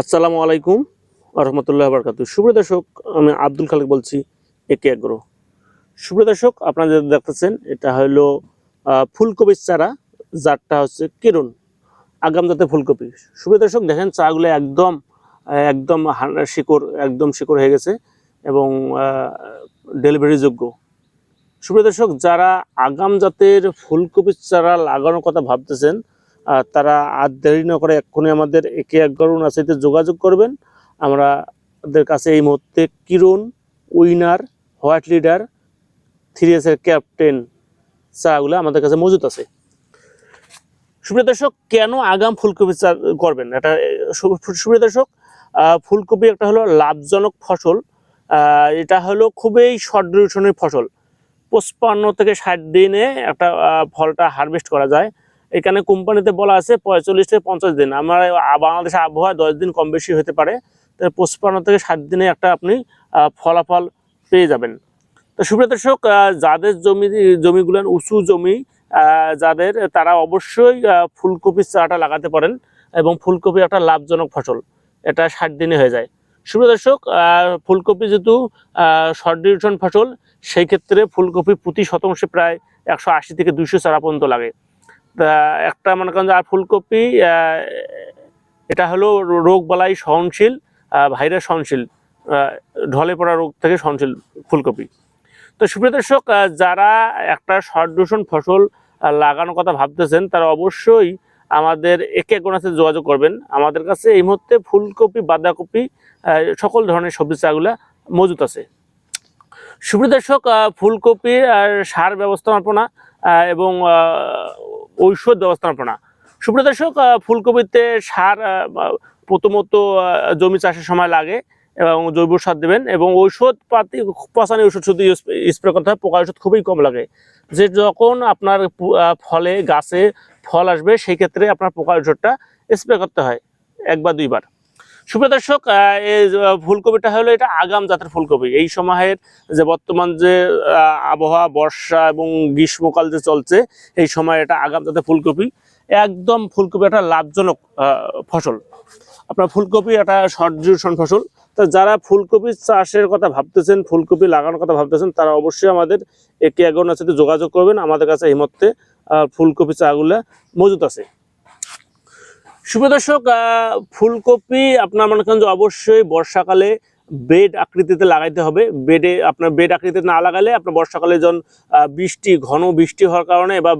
আসসালামু আলাইকুম রহমতুল্লাহ বরকাত সুপ্রিয় দর্শক, আমি আব্দুল খালেক বলছি, একে আগ্রহ সুপ্রিয় দর্শক, আপনারা যেটা দেখতেছেন, এটা হলো ফুলকপির চারা, যারটা হচ্ছে কিরণ আগাম জাতের ফুলকপি। সুপ্রিয় দর্শক, দেখেন চাগুলো একদম একদম শিকড় একদম শিকড় হয়ে গেছে এবং ডেলিভারি যোগ্য। সুপ্রিয় দর্শক, যারা আগাম জাতের ফুলকপির চারা লাগানোর কথা ভাবতেছেন আহ, তারা আর দেরি না করে এক্ষুনি আমাদের একে একগরুন সাথে যোগাযোগ করবেন। আমরা আমাদের কাছে এই মুহূর্তে Kiran winner white leader three এসের ক্যাপ্টেন চাগুলো আমাদের কাছে মজুদ আছে। সুপ্রিয় দর্শক কেন আগাম ফুলকপি চা করবেন? এটা সুপ্রিয় দর্শক ফুলকপি একটা হলো লাভজনক ফসল। এটা হলো খুবই শর্ট ডিউরেশনের ফসল। পঁচপান্ন থেকে ষাট দিনে একটা ফলটা হারভেস্ট করা যায়। এখানে কোম্পানিতে বলা আছে পঁয়তাল্লিশ থেকে পঞ্চাশ দিন। আমার বাংলাদেশে আবহাওয়া দশ দিন কম বেশি হতে পারে। তো পঁচপান্ন থেকে ষাট দিনে একটা আপনি ফলাফল পেয়ে যাবেন। তো সুপ্রিয় দর্শক যাদের জমি, জমিগুলো উঁচু জমি যাদের, তারা অবশ্যই ফুলকপির চাটা লাগাতে পারেন এবং ফুলকপি একটা লাভজনক ফসল। এটা ষাট দিনে হয়ে যায়। সুপ্রিয় দর্শক ফুলকপি যেহেতু শর্ট ফসল, সেই ক্ষেত্রে ফুলকপি প্রতি শতাংশে প্রায় একশো আশি থেকে দুইশো চারা পর্যন্ত লাগে। একটা মনে করেন আর ফুলকপি এটা হলো রোগ বালাই সহনশীল ভাইরাস সহনশীল ঢলে পড়া রোগ থেকে সহনশীল ফুলকপি। তো সুপ্রিয় দর্শক যারা একটা শর্ট দূষণ ফসল লাগানোর কথা ভাবতেছেন, তারা অবশ্যই আমাদের একে গোনাতে যোগাযোগ করবেন। আমাদের কাছে এই মুহূর্তে ফুলকপি, বাঁধাকপি সকল ধরনের সবজি চাগুলা মজুত আছে। সুপ্রিয় দর্শক আর সার ব্যবস্থাপনা এবং ঔষধ ব্যবস্থাপনা সুপ্রিয় দর্শক ফুলকপিতে সার প্রথমত জমি চাষের সময় লাগে এবং জৈব সার দেবেন এবং ঔষধ পাতি, পচানি ওষুধ শুধু স্প্রে করতে হয়, পোকা ওষুধ খুবই কম লাগে। যে যখন আপনার ফলে, গাছে ফল আসবে, সেই ক্ষেত্রে আপনার পোকা ওষুধটা স্প্রে করতে হয়, একবার, দুইবার। সুপ্রিয় দর্শক এই ফুলকপিটা হলো এটা আগাম জাতের ফুলকপি। এই সময়ের যে বর্তমান যে আবহাওয়া বর্ষা এবং গ্রীষ্মকাল যে চলছে এই সময় এটা আগাম জাতের ফুলকপি। একদম ফুলকপি একটা লাভজনক ফসল। আপনার ফুলকপি একটা শর্ট ফসল। তো যারা ফুলকপি চাষের কথা ভাবতেছেন ফুলকপি লাগানোর কথা ভাবতেছেন তারা অবশ্যই আমাদের একে এগোনার সাথে যোগাযোগ করবেন। আমাদের কাছে এই আহ, ফুলকপি চাগুলা মজুত আছে। শুভ দর্শক ফুলকপি আপনার মনে করেন যে অবশ্যই বর্ষাকালে বেড আকৃতিতে লাগাইতে হবে। বেডে আপনার বেড আকৃতিতে না লাগালে আপনার বর্ষাকালে যখন বৃষ্টি, ঘন বৃষ্টি হওয়ার কারণে বা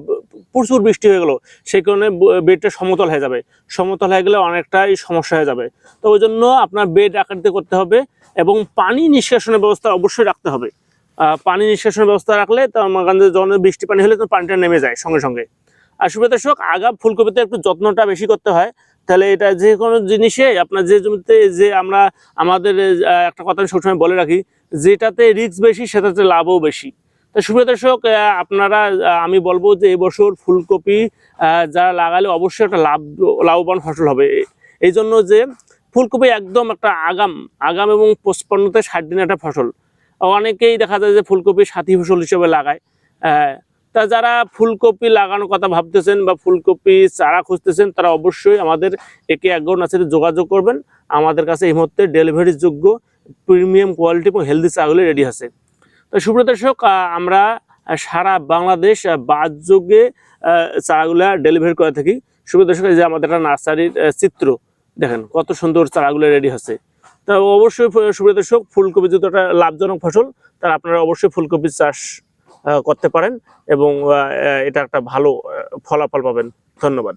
প্রচুর বৃষ্টি হয়ে গেলো সেই কারণে বেডটা সমতল হয়ে যাবে। সমতল হয়ে গেলে অনেকটাই সমস্যা হয়ে যাবে। তো ওই জন্য আপনার বেড আকৃতিতে করতে হবে এবং পানি নিষ্কাশনের ব্যবস্থা অবশ্যই রাখতে হবে। পানি নিষ্কাশনের ব্যবস্থা রাখলে তো আমার যখন বৃষ্টি পানি হলে তো পানিটা নেমে যায় সঙ্গে সঙ্গে। আর সুপ্রিয় দর্শক আগাম ফুলকপিতে একটু যত্নটা বেশি করতে হয়। তাহলে এটা যে কোনো জিনিসে আপনার যে জমিতে যে আমরা আমাদের একটা কথা আমি সবসময় বলে রাখি, যেটাতে রিস্ক বেশি, সেটাতে লাভও বেশি। তো সুপ্রিয় দর্শক আপনারা আমি বলব যে এবছর ফুলকপি যারা লাগালে অবশ্যই একটা লাভ, লাভবান ফসল হবে। এই জন্য যে ফুলকপি একদম একটা আগাম আগাম এবং পঁচপান্নতে ষাট দিনের একটা ফসল। অনেকেই দেখা যায় যে ফুলকপি সাথী ফসল হিসেবে লাগায়। তা যারা ফুলকপি লাগানোর কথা ভাবতেছেন বা ফুলকপি চারা খুঁজতেছেন, তারা অবশ্যই আমাদের একে একগর নার্সারিতে যোগাযোগ করবেন। আমাদের কাছে এই মুহূর্তে ডেলিভারি যোগ্য, প্রিমিয়াম কোয়ালিটি এবং হেলদি চাগুলো রেডি আছে। তো সুব্রত দর্শক আমরা সারা বাংলাদেশ বাসযোগে চারাগুলা ডেলিভারি করে থাকি। সুব্রত দর্শক যে আমাদের একটা নার্সারির চিত্র, দেখেন কত সুন্দর চারাগুলো রেডি আছে। তা অবশ্যই সুব্রত দর্শক, ফুলকপি যেহেতু একটা লাভজনক ফসল, তারা আপনারা অবশ্যই ফুলকপি চাষ করতে পারেন এবং এটা একটা ভালো ফলাফল পাবেন। ধন্যবাদ।